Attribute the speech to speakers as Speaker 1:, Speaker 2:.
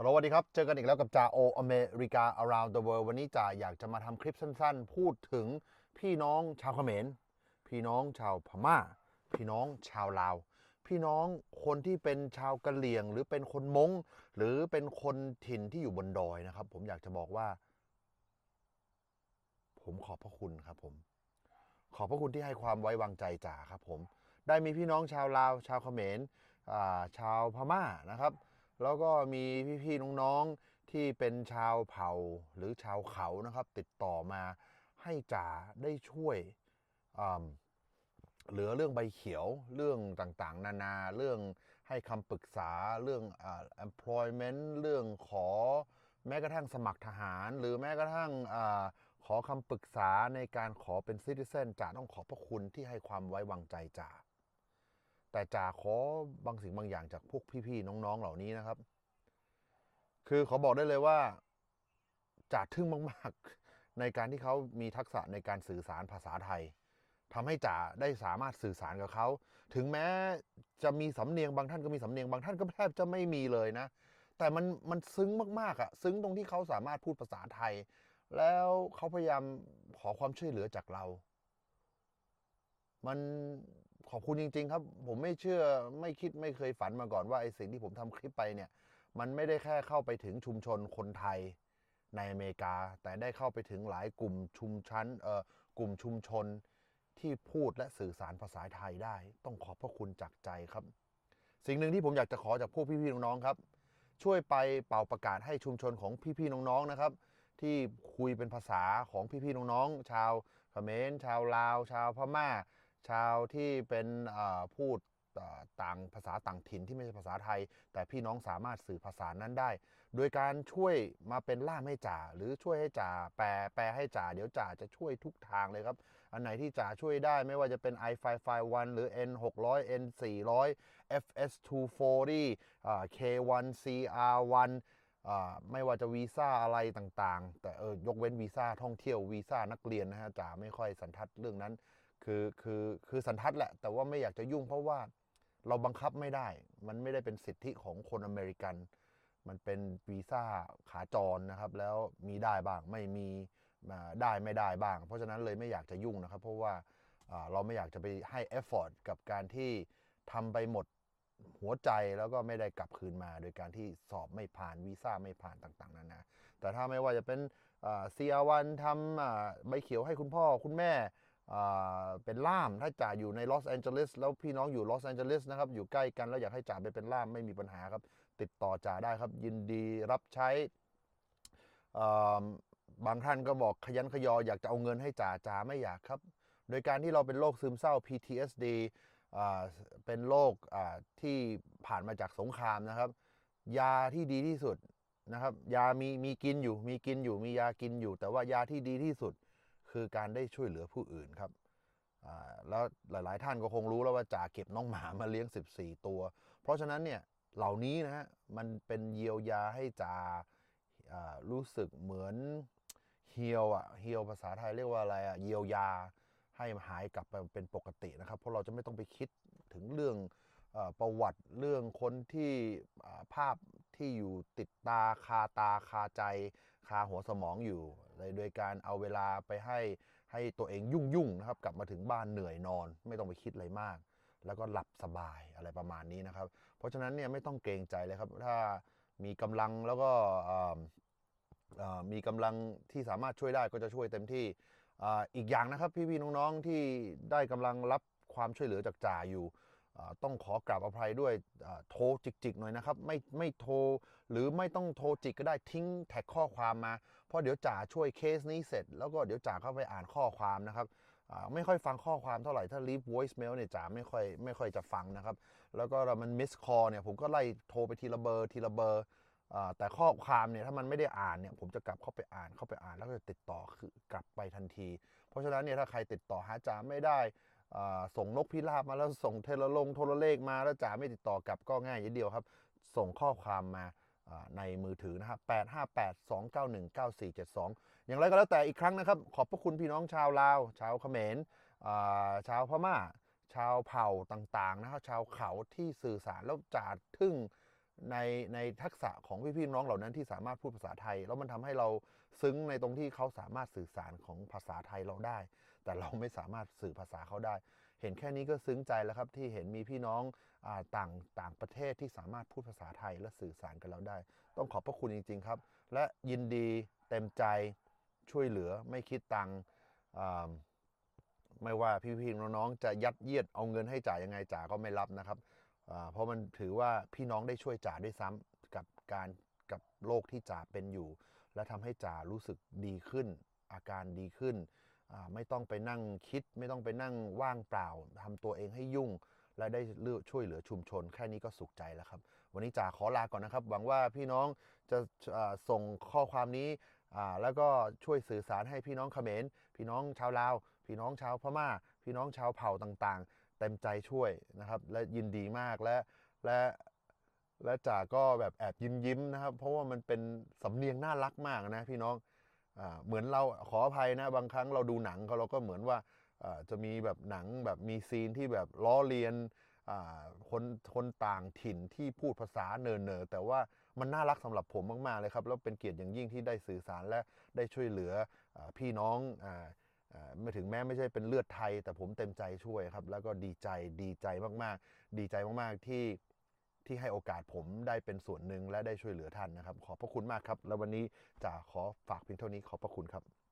Speaker 1: ฮัลโหลสวัสดีครับ เจอกันอีกแล้วกับจ่าโออเมริกา around the world วันนี้จ่าอยากจะมาทำคลิปสั้นๆ พูดถึงพี่น้องชาวเขมร พี่น้องชาวพม่า พี่น้องชาวลาว พี่น้องคนที่เป็นชาวกะเหรี่ยง หรือเป็นคนมง้งหรือเป็นคนถิ่นที่อยู่บนดอยนะครับ ผมอยากจะบอกว่า ผมขอบพระคุณครับผม ขอบพระคุณที่ให้ความไว้วางใจจ่าครับผม ได้มีพี่น้องชาวลาว ชาวเขมรชาวพม่านะครับ แล้วก็มีพี่ๆน้องๆที่เป็นชาวเผ่าหรือชาวเขานะครับ ติดต่อมาให้จ่าได้ช่วยเหลือเรื่องใบเขียวเรื่องต่างๆ นานาเรื่องให้คำปรึกษาเรื่องอ่า employment เรื่องขอแม้กระทั่งสมัครทหาร หรือแม้กระทั่งอขอคำปรึกษาในการขอเป็นซิติเซนจ่าต้องขอบพระคุณที่ให้ความไว้วางใจจ่า แต่จ่าขอบางสิ่งบางอย่างจากพวกพี่ๆน้องๆเหล่านี้นะครับ คือขอบอกได้เลยว่าจ่าทึ่งมากๆ ในการที่เขามีทักษะในการสื่อสารภาษาไทยทำให้จ่าได้สามารถสื่อสารกับเขา ถึงแม้จะมีสำเนียงบางท่านก็มีสำเนียงบางท่านก็แทบจะไม่มีเลยนะ แต่มันมันซึ้งมากๆอะซึ้งตรงที่เขาสามารถพูดภาษาไทย แล้วเขาพยายามขอความช่วยเหลือจากเรา มัน ขอบคุณจริง ๆ ครับ ผมไม่เชื่อไม่คิดไม่เคยฝันมาก่อนว่าไอ้สิ่งที่ผมทำคลิปไปเนี่ย มันไม่ได้แค่เข้าไปถึงชุมชนคนไทยในอเมริกา แต่ได้เข้าไปถึงหลายกลุ่มชุมชั้นเอ่อกลุ่มชุมชนที่พูดและสื่อสารภาษาไทยได้ ต้องขอบพระคุณจากใจครับ สิ่งหนึ่งที่ผมอยากจะขอจากพวกพี่ๆน้องๆครับ ช่วยไปเป่าประกาศให้ชุมชนของพี่ๆน้องๆนะครับ ที่คุยเป็นภาษาของพี่ๆน้องๆชาวเขมรชาวลาว ชาวพม่า ชาวที่เป็นพูดต่างภาษาต่างถิ่นที่ไม่ใช่ภาษาไทย แต่พี่น้องสามารถสื่อภาษานั้นได้ โดยการช่วยมาเป็นล่ามให้จ่าหรือช่วยให้จ่าแปลแปลให้จ่าเดี๋ยวจ่าจะช่วยทุกทางเลยครับ อันไหนที่จ่าช่วยได้ไม่ว่าจะเป็น i5 1หรือ N 600 N 400 FS 240อ่า K1 CR1 อ่าไม่ว่าจะวีซ่าอะไรต่างๆ แต่เออยกเว้นวีซ่าท่องเที่ยววีซ่านักเรียนนะฮะจ่าไม่ค่อยสันทัดเรื่องนั้น คือคือคือสันทัดแหละ แต่ว่าไม่อยากจะยุ่งเพราะว่าเราบังคับไม่ได้ มันไม่ได้เป็นสิทธิของคนอเมริกัน มันเป็นวีซ่าขาจรนะครับ แล้วมีได้บ้างไม่มีได้ไม่ได้บ้าง เพราะฉะนั้นเลยไม่อยากจะยุ่งนะครับ เพราะว่าเราไม่อยากจะไปให้เอฟฟอร์ตกับการที่ทำไปหมดหัวใจแล้วก็ไม่ได้กลับคืนมา โดยการที่สอบไม่ผ่านวีซ่าไม่ผ่านต่างๆนานาแต่ถ้าไม่ว่าจะเป็นเซียวันทำใบเขียวให้คุณพ่อคุณแม่ เป็นล่ามถ้าจ่าอยู่ในลอสแอนเจลิสแล้วพี่น้องอยู่ลอสแอนเจลิสนะครับอยู่ใกล้กันแล้วอยากให้จ่าไปเป็นล่ามไม่มีปัญหาครับ ติดต่อจ่าได้ครับ ยินดีรับใช้บางท่านก็บอกขยันขยออยากจะเอาเงินให้จ่าจ่าไม่อยากครับ โดยการที่เราเป็นโรคซึมเศร้า PTSD เป็นโรคที่ผ่านมาจากสงครามนะครับ ยาที่ดีที่สุดนะครับ ยามีมีกินอยู่มีกินอยู่มียากินอยู่ แต่ว่ายาที่ดีที่สุด คือการได้ช่วยเหลือผู้อื่นครับแล้วหลาย ๆ ท่านก็คงรู้แล้วว่าจ่าเก็บน้องหมามาเลี้ยง 14 ตัว เพราะฉะนั้นเนี่ยเหล่านี้นะฮะมันเป็นเยียวยาให้จ่าอ่ารู้สึกเหมือนเฮียวอะเฮียวภาษาไทยเรียกว่าอะไรอะเยียวยาให้หายกลับไปเป็นปกตินะครับ เพราะเราจะไม่ต้องไปคิดถึงเรื่องอประวัติเรื่องคนที่ภาพที่อยู่ติดตาคาตาคาใจ คาหัวสมองอยู่เลยโดยการเอาเวลาไปให้ให้ตัวเองยุ่งยุ่งๆนะครับ กลับมาถึงบ้านเหนื่อยนอน ไม่ต้องไปคิดอะไรมาก แล้วก็หลับสบายอะไรประมาณนี้นะครับ เพราะฉะนั้นเนี่ยไม่ต้องเกรงใจเลยครับ ถ้ามีกำลังแล้วก็มีกำลังที่สามารถช่วยได้ก็จะช่วยเต็มที่อ,อีกอย่างนะครับพี่ๆน้องๆที่ได้กำลังรับความช่วยเหลือจากจ่าอยู่ ต้องขอกราบอภัยด้วยโทรจิกๆหน่อยนะครับ ไม่ไม่โทรหรือไม่ต้องโทรจิกก็ได้ทิ้งแท็กข้อความมา เพราะเดี๋ยวจ่าช่วยเคสนี้เสร็จ แล้วก็เดี๋ยวจ่าเข้าไปอ่านข้อความนะครับไม่ค่อยฟังข้อความเท่าไหร่ ถ้า leave voicemail เนี่ยจ่าไม่ค่อยไม่ค่อยจะฟังนะครับ แล้วก็เรามัน miss call เนี่ยผมก็ไล่โทรไปทีละเบอร์ทีละเบอร์แต่ข้อความเนี่ยถ้ามันไม่ได้อ่านเนี่ยผมจะกลับเข้าไปอ่านเข้าไปอ่าน แล้วก็จะติดต่อคือกลับไปทันที เพราะฉะนั้นเนี่ยถ้าใครติดต่อหาจ่าไม่ได้ ส่งนกพิราบมาแล้วส่งเทเลลงโทรเลขมาแล้วจ๋าไม่ติดต่อกลับก็ง่ายอย่างเดียวครับ ส่งข้อความมาในมือถือนะครับ858 291 9472 อย่างไรก็แล้วแต่อีกครั้งนะครับ ขอบพระคุณพี่น้องชาวลาว ชาวเขมรชาวพม่า ชาวเผ่าต่างๆนะครับ ชาวเขาที่สื่อสารแล้วจ่าทึ่งในในทักษะของพี่ๆน้องเหล่านั้นที่สามารถพูดภาษาไทย แล้วมันทำให้เราซึ้งในตรงที่เขาสามารถสื่อสารของภาษาไทยเราได้ แต่เราไม่สามารถสื่อภาษาเขาได้ เห็นแค่นี้ก็ซึ้งใจแล้วครับที่เห็นมีพี่น้องอต่างต่างประเทศที่สามารถพูดภาษาไทยและสื่อสารกันเราได้ ต้องขอบพระคุณจริง ๆ ครับ และยินดีเต็มใจช่วยเหลือไม่คิดตังค์ไม่ว่าพี่ๆน้องๆจะยัดเยียดเอาเงินให้จ่ายยังไงจ่าก็ไม่รับนะครับเพราะมันถือว่าพี่น้องได้ช่วยจ่าด้วยซ้ำกับการกับโรคที่จ่าเป็นอยู่ และทำให้จ่ารู้สึกดีขึ้น อาการดีขึ้น ไม่ต้องไปนั่งคิด ไม่ต้องไปนั่งว่างเปล่าทำตัวเองให้ยุ่ง และได้เลือกช่วยเหลือชุมชน แค่นี้ก็สุขใจแล้วครับ วันนี้จ่าขอลาก่อนนะครับ หวังว่าพี่น้องจะส่งข้อความนี้แล้วก็ช่วยสื่อสารให้พี่น้องเขมร พี่น้องชาวลาว พี่น้องชาวพม่า พี่น้องชาวเผ่าต่างๆ เต็มใจช่วยนะครับ และยินดีมากและและและจ่าก็แบบแอบยิ้มยิ้มๆนะครับ เพราะว่ามันเป็นสำเนียงน่ารักมากนะพี่น้อง เหมือนเราขออภัยนะบางครั้งเราดูหนังเขาเราก็เหมือนว่าจะมีแบบหนังแบบมีซีนที่แบบล้อเลียนคนคนต่างถิ่นที่พูดภาษาเนอเนอๆแต่ว่ามันน่ารักสำหรับผมมากๆเลยครับ แล้วเป็นเกียรติอย่างยิ่งที่ได้สื่อสารและได้ช่วยเหลืออพี่น้องออไม่ถึงแม้ไม่ใช่เป็นเลือดไทย แต่ผมเต็มใจช่วยครับ แล้วก็ดีใจดีใจมากๆ ดีใจมากๆที่ ที่ให้โอกาสผมได้เป็นส่วนหนึ่งและได้ช่วยเหลือท่านนะครับ ขอบพระคุณมากครับ แล้ววันนี้จะขอฝากเพียงเท่านี้ขอบพระคุณครับ